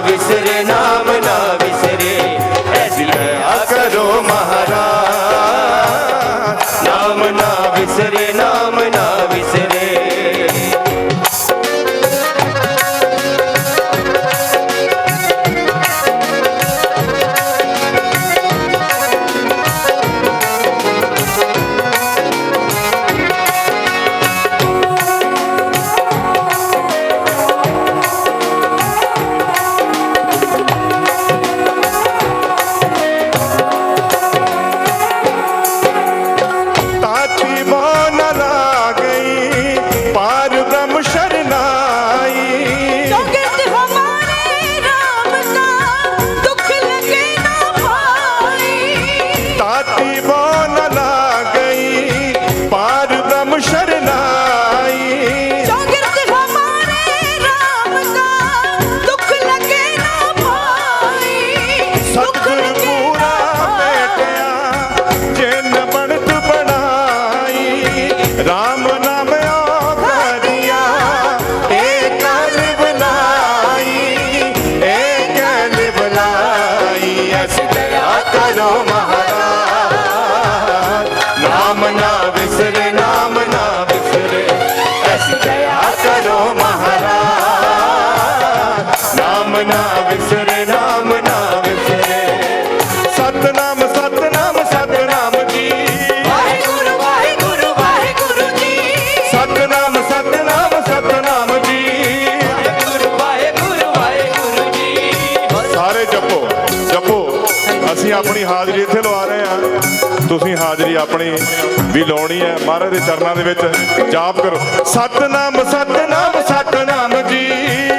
ਵਿਸਰੇ ਨਾਮ páreo da Satnam Satnam Satnam ਜੀ। ਸਤਨਾਮ ਸਤਨਾਮ ਸਤਨਾਮ ਜੀ। ਸਾਰੇ ਜਪੋ ਜਪੋ। ਅਸੀਂ ਆਪਣੀ ਹਾਜ਼ਰੀ ਇੱਥੇ ਲਵਾ ਰਹੇ ਹਾਂ। ਤੁਸੀਂ ਹਾਜ਼ਰੀ ਆਪਣੀ ਵੀ ਲਾਉਣੀ ਹੈ। ਮਹਾਰਾਜ ਦੇ ਚਰਨਾਂ ਦੇ ਵਿੱਚ ਜਾਪ ਕਰੋ। ਸਤਨਾਮ ਸਤਨਾਮ ਸਤਨਾਮ ਜੀ।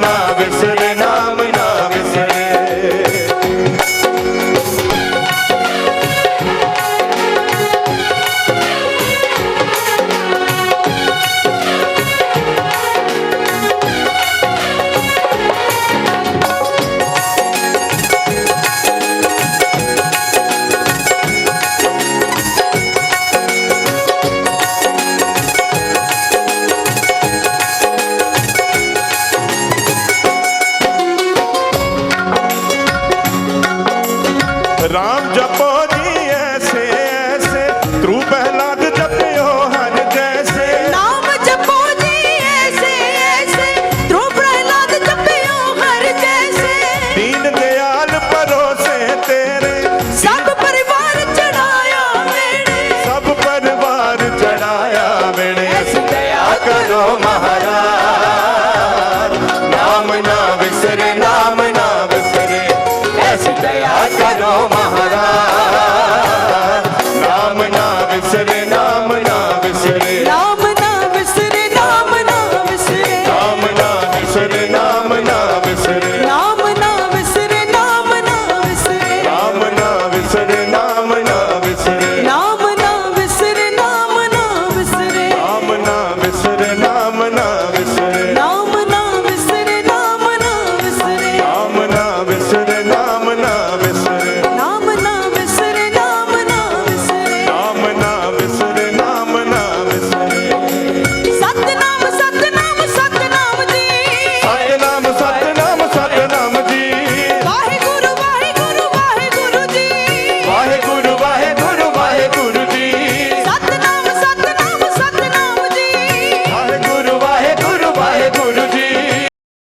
ਨਾਮ ਨਾ Mamma, now we said